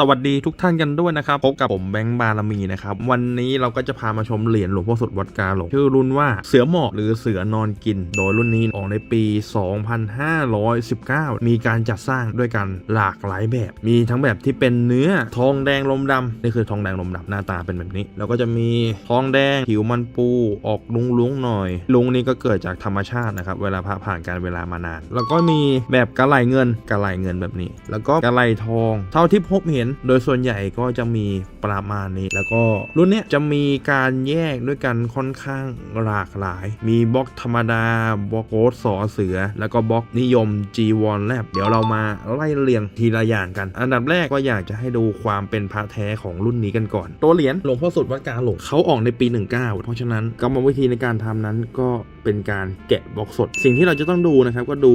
สวัสดีทุกท่านกันด้วยนะครับพบกับผมแบงค์บารมีนะครับ วันนี้เราก็จะพามาชมเหรียญหลวงพ่อสดวัดกาหลงชื่อรุ่นว่าเสือหมอกหรือเสือนอนกิน โดยรุ่นนี้ออกในปี 2519 มีการจัดสร้างด้วยกันหลากหลายแบบ มีทั้งแบบที่เป็นเนื้อทองแดงลมดำนี่คือทองแดงลมดำหน้าตาเป็นแบบนี้ แล้วก็จะมีทองแดงผิวมันปูออกลุงลุงหน่อย ลุงนี่ก็เกิดจากธรรมชาตินะครับเวลาผ่านการเวลามานาน แล้วก็มีแบบกระไหลเงินกระไหลเงินแบบนี้ แล้วก็กระไหลทอง เท่าที่พบเห็นโดยส่วนใหญ่ก็จะมีประมาณนี้ แล้วก็รุ่นนี้จะมีการแยกด้วยกันค่อนข้างหลากหลาย มีบล็อกธรรมดาบล็อกโกดสอเสือ แล้วก็บล็อกนิยม G1 แลบเดี๋ยวเรามาไล่เรียงทีละอย่างกัน อันดับแรกก็อยากจะให้ดูความเป็นพระแท้ของรุ่นนี้กันก่อน ตัวเหรียญหลวงพ่อสุดวัดกาหลงเขาออกในปี 19 เพราะฉะนั้นกรรมวิธีในการทำนั้นก็เป็นการแกะบล็อกสด สิ่งที่เราจะต้องดูนะครับก็ดู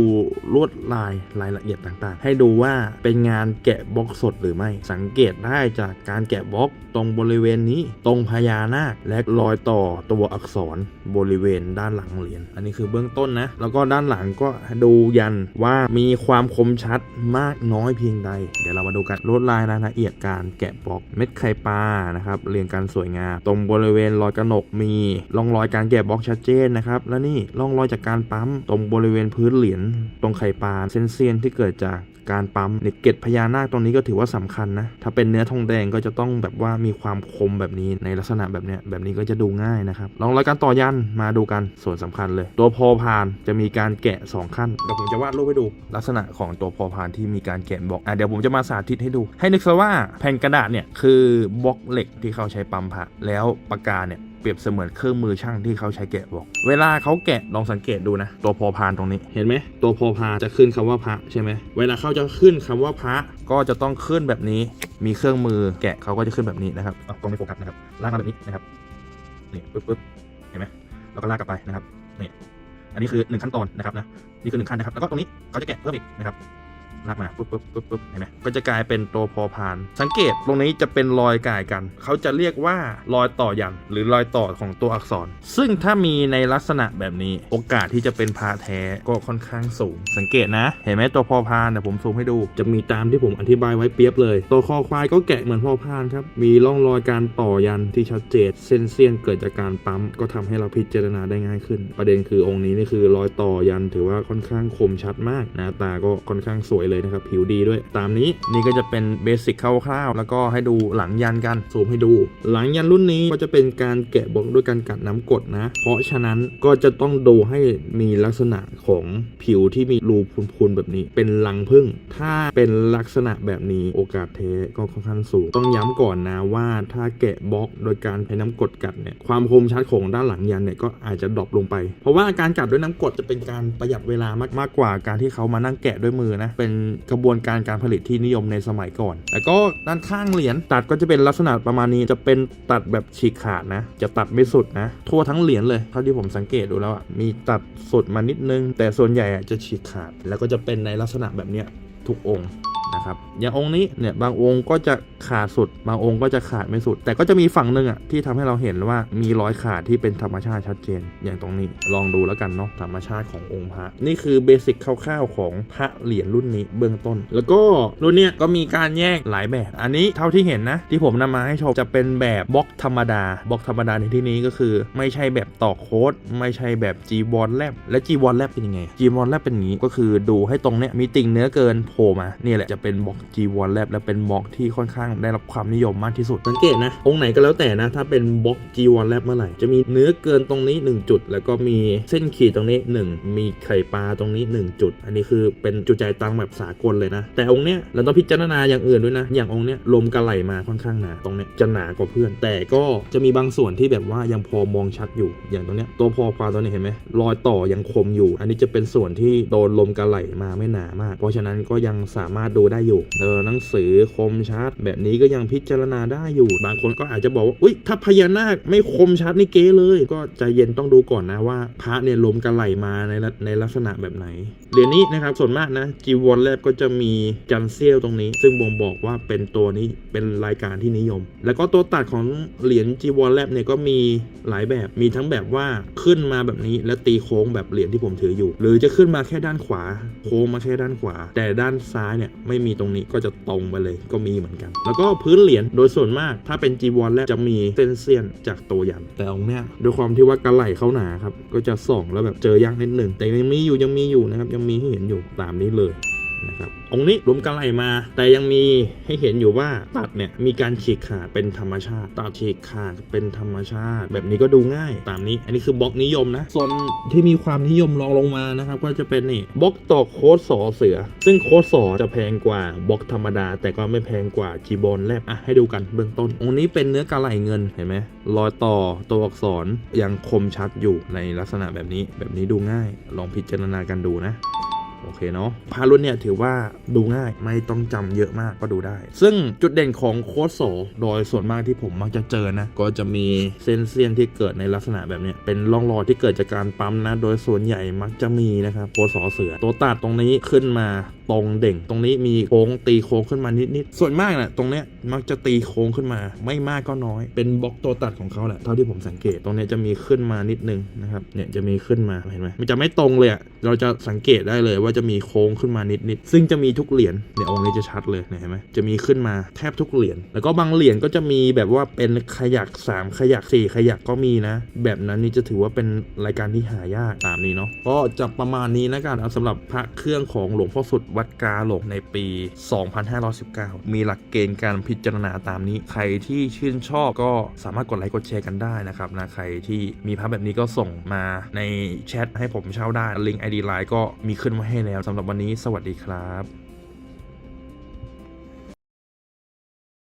ลวดลายรายละเอียดต่างๆ ให้ดูว่าเป็นงานแกะบล็อกสดหรือไม่สังเกตได้จากการแกะบล็อกตรงบริเวณนี้ ตรงพญานาคและรอยต่อตัวอักษรบริเวณด้านหลังเหรียญอันนี้คือเบื้องต้นนะ แล้วก็ด้านหลังก็ดูยันว่ามีความคมชัดมากน้อยเพียงใด เดี๋ยวเรามาดูกันลวดลายรายละเอียดการแกะบล็อกเม็ดไข่ปลานะครับเรียงกันสวยงามตรงบริเวณรอยกระหนกมีร่องรอยการแกะบล็อกชัดเจนนะครับและนี่ร่องรอยจากการปั๊มตรงบริเวณพื้นเหรียญตรงไข่ปลาเส้นเซียนที่เกิดจาก การปั๊มเนี่ยเกล็ดพญานาคตรงนี้ก็ถือว่าสำคัญนะถ้าเป็นเนื้อทองแดงก็จะต้องแบบว่ามีความคมแบบนี้ในลักษณะแบบเนี้ยแบบนี้ก็จะดูง่ายนะครับลองรายการต่อยันมาดูกันส่วนสำคัญเลย ตัวพอพานจะมีการแกะ 2 ขั้นเดี๋ยวผมจะวาดรูปให้ดูลักษณะของตัวพอพานที่มีการแกะบล็อกอะเดี๋ยวผมจะมาสาธิตให้ดู ให้นึกซะว่าแผ่นกระดาษเนี่ยคือบล็อกเหล็กที่เขาใช้ปั๊มพระแล้วปากกาเนี่ย เปรียบเสมือนเครื่องมือช่างที่เขาใช้แกะบอก เวลาเขาแกะลองสังเกตดูนะ ตัวพอพานตรงนี้เห็นไหมตัวพอพานจะขึ้นคำว่าพระใช่ไหมเวลาเขาจะขึ้นคำว่าพระก็จะต้องขึ้นแบบนี้ มีเครื่องมือแกะเขาก็จะขึ้นแบบนี้นะครับเอากล้องไม่โฟกัสนะครับลากมาแบบนี้นะครับนี่ปึ๊บปึ๊บเห็นไหมแล้วก็ลากกลับไปนะครับนี่อันนี้คือหนึ่งขั้นตอนนะครับนะนี่คือหนึ่งขั้นนะครับแล้วก็ตรงนี้เขาจะแกะเพิ่มอีกนะครับ ลากมาปุ๊บปุ๊บปุ๊บปุ๊บเห็นไหมก็จะกลายเป็นตัวพอพาน สังเกตตรงนี้จะเป็นรอยก่ายกัน เขาจะเรียกว่ารอยต่อยันหรือรอยต่อของตัวอักษร ซึ่งถ้ามีในลักษณะแบบนี้ โอกาสที่จะเป็นพาแท้ก็ค่อนข้างสูง สังเกตนะ เห็นไหมตัวพอพานเดี๋ยวผมซูมให้ดู จะมีตามที่ผมอธิบายไว้เปรียบเลย ตัวคอควายก็แกะเหมือนพอพานครับมีร่องรอยการต่อยันที่ชัดเจนเส้นเสี้ยนเกิดจากการปั๊มก็ทำให้เราพิจารณาได้ง่ายขึ้น ประเด็นคือองค์นี้นี่คือรอยต่อยันถือว่าค่อนข้างคมชัดมากหน้าตาก็ค่อนข้างสวยเลยนะครับ ผิวดีด้วย ตามนี้นี่ก็จะเป็นเบสิกคร่าวๆแล้วก็ให้ดูหลังยันกันซูมให้ดู หลังยันรุ่นนี้ก็จะเป็นการแกะบล็อกด้วยการกัดน้ำกดนะ เพราะฉะนั้นก็จะต้องดูให้มีลักษณะของผิวที่มีรูพูนๆแบบนี้ เป็นรังผึ้งถ้าเป็นลักษณะแบบนี้โอกาสเทก็ค่อนข้างสูง ต้องย้ำก่อนนะว่าถ้าแกะบล็อกโดยการใช้น้ำกดกัดเนี่ยความคมชัดของด้านหลังยันเนี่ยก็อาจจะดรอปลงไป เพราะว่าการกัดด้วยน้ำกดจะเป็นการประหยัดเวลามากมากกว่าการที่เขามานั่งแกะด้วยมือนะเป็นกระบวนการการผลิตที่นิยมในสมัยก่อน แล้วก็ด้านข้างเหรียญตัดก็จะเป็นลักษณะประมาณนี้จะเป็นตัดแบบฉีกขาดนะ จะตัดไม่สุดนะ ทั่วทั้งเหรียญเลยเท่าที่ผมสังเกตดูแล้วอะมีตัดสุดมานิดนึง แต่ส่วนใหญ่อะจะฉีกขาด แล้วก็จะเป็นในลักษณะแบบเนี้ยทุกองค์ นะครับอย่างองค์นี้เนี่ยบางองค์ก็จะขาดสุด บางองค์ก็จะขาดไม่สุด แต่ก็จะมีฝั่งหนึ่งอะที่ทำให้เราเห็นว่ามีรอยขาดที่เป็นธรรมชาติชัดเจน อย่างตรงนี้ลองดูแล้วกันเนาะธรรมชาติขององค์พระนี่คือเบสิกคร่าวๆของพระเหรียญรุ่นนี้เบื้องต้น แล้วก็รุ่นเนี้ยก็มีการแยกหลายแบบ อันนี้เท่าที่เห็นนะ ที่ผมนำมาให้ชมจะเป็นแบบบล็อกธรรมดาบล็อกธรรมดาในที่นี้ก็คือ ไม่ใช่แบบต่อโค้ดไม่ใช่แบบ G วอลแลบและ G วอลแลบเป็นยังไง G วอลแลบเป็นอย่างนี้ก็คือดูให้ตรงเนี้ยมีติ่งเนื้อเกินโผล่มานี่แหละจะเป็นบล็อก G วอลแลบและเป็นบล็อกที่ค่อนข้างได้รับความนิยมมากที่สุดสังเกตนะ องค์ไหนก็แล้วแต่นะ ถ้าเป็นบล็อก G วอลแลบเมื่อไหร่ จะมีเนื้อเกินตรงนี้ 1 จุด แล้วก็มีเส้นขีดตรงนี้ 1 มีไข่ปลาตรงนี้ 1 จุด อันนี้คือเป็นจุดใจตังแบบสากลเลยนะ แต่องค์เนี้ยเราต้องพิจารณาอย่างอื่นด้วยนะ อย่างองค์เนี้ยลมกระไหลมาค่อนข้างหนาตรงเนี้ยจะหนากว่าเพื่อน แต่ก็จะมีบางส่วนที่แบบว่ายังพอมองชัดอยู่ อย่างตรงเนี้ยตัวพอปลาตัวนี้เห็นไหมรอยต่อยังคมอยู่ อันนี้จะเป็นส่วนที่โดนลมกระไหลมาไม่หนามาก เพราะฉะนั้นก็ยังสามารถดูได้อยู่เออหนังสือคมชัด แบบนี้ก็ยังพิจารณาได้อยู่ บางคนก็อาจจะบอกว่าอุ้ยถ้าพญานาคไม่คมชัดนี่เก๋เลย ก็ใจเย็นต้องดูก่อนนะว่า พระเนี่ยลมกระไหลมาในละในลักษณะแบบไหนเหรียญนี้นะครับส่วนมากนะจีวอนแลบก็จะมีจันเซียวตรงนี้ ซึ่งบ่งบอกว่าเป็นตัวนี้เป็นรายการที่นิยม แล้วก็ตัวตัดของเหรียญจีวอนแลบเนี่ยก็มีหลายแบบมีทั้งแบบว่าขึ้นมาแบบนี้แล้วตีโค้งแบบเหรียญที่ผมถืออยู่ หรือจะขึ้นมาแค่ด้านขวา โค้งมาแค่ด้านขวา แต่ด้านซ้ายเนี่ยไม่ไม่มีตรงนี้ก็จะตรงไปเลยก็มีเหมือนกัน แล้วก็พื้นเหรียญโดยส่วนมากถ้าเป็นจีวรแล้วจะมีเส้นเสี้ยนจากตัวยัน แต่องเนี้ยด้วยความที่ว่ากระไหลเขาหนาครับก็จะส่องแล้วแบบเจอยากนิดหนึ่งแต่ยังมีอยู่ยังมีอยู่นะครับยังมีให้เห็นอยู่ตามนี้เลย นะครับองค์นี้รวมกระไหลมา แต่ยังมีให้เห็นอยู่ว่าตัดเนี่ยมีการฉีกขาดเป็นธรรมชาติตัดฉีกขาดเป็นธรรมชาติ แบบนี้ก็ดูง่ายตามนี้ อันนี้คือบล็อกนิยมนะส่วนที่มีความนิยมรองลงมานะครับก็จะเป็นนี่บล็อกต่อโค้ดสอเสือ ซึ่งโค้ดสอจะแพงกว่าบล็อกธรรมดา แต่ก็ไม่แพงกว่าจีบอลแลบอะให้ดูกันเบื้องต้น องค์นี้เป็นเนื้อกระไหลเงินเห็นไหมรอยต่อตัวอักษรยังคมชัดอยู่ในลักษณะแบบนี้แบบนี้ดูง่าย ลองพิจารณากันดูนะ โอเคเนาะพารุ่นเนี่ยถือว่าดูง่ายไม่ต้องจำเยอะมากก็ดูได้ ซึ่งจุดเด่นของโค้ดโสโดยส่วนมากที่ผมมักจะเจอนะ ก็จะมีเส้นเสี้ยนที่เกิดในลักษณะแบบเนี้ยเป็นร่องรอยที่เกิดจากการปั๊มนะ โดยส่วนใหญ่มักจะมีนะครับโค้ดสอเสือตัวตัดตรงนี้ขึ้นมาตรงเด่ง ตรงนี้มีโค้งตีโค้งขึ้นมานิดๆส่วนมากนะ่ะตรงเนี้ยมักจะตีโค้งขึ้นมา ไม่มากก็น้อย เป็นบล็อกตัวตัดของเขาแหละเท่าที่ผมสังเกตตรงเนี้ยจะมีขึ้นมานิดนึงนะครับเนี่ยจะมีขึ้นมาเห็นไหมมันจะไม่ตรงเลยอะเราจะสังเกตได้เลยว่าจะมีโค้งขึ้นมานิดๆซึ่งจะมีทุกเหรียญเนี่ยองค์นี้จะชัดเลยเห็นไหมจะมีขึ้นมาแทบทุกเหรียญแล้วก็บางเหรียญก็จะมีแบบว่าเป็นขยัก 3 ขยัก 4 ขยักก็มีนะ แบบนั้นนี่จะถือว่าเป็นรายการที่หายากตามนี้เนาะก็จะประมาณนี้นะกันเอาสำหรับพระเครื่องของหลวงพ่อสุดวัดกาหลงในปี 2519 มีหลักเกณฑ์การพิจารณาตามนี้ ใครที่ชื่นชอบก็สามารถกดไลค์กดแชร์กันได้นะครับนะใครที่มีภาพแบบนี้ก็ส่งมาในแชทให้ผมเช่าได้ลิงก์ ID ไลน์ก็มีขึ้นมาให้แล้วสำหรับวันนี้สวัสดีครับ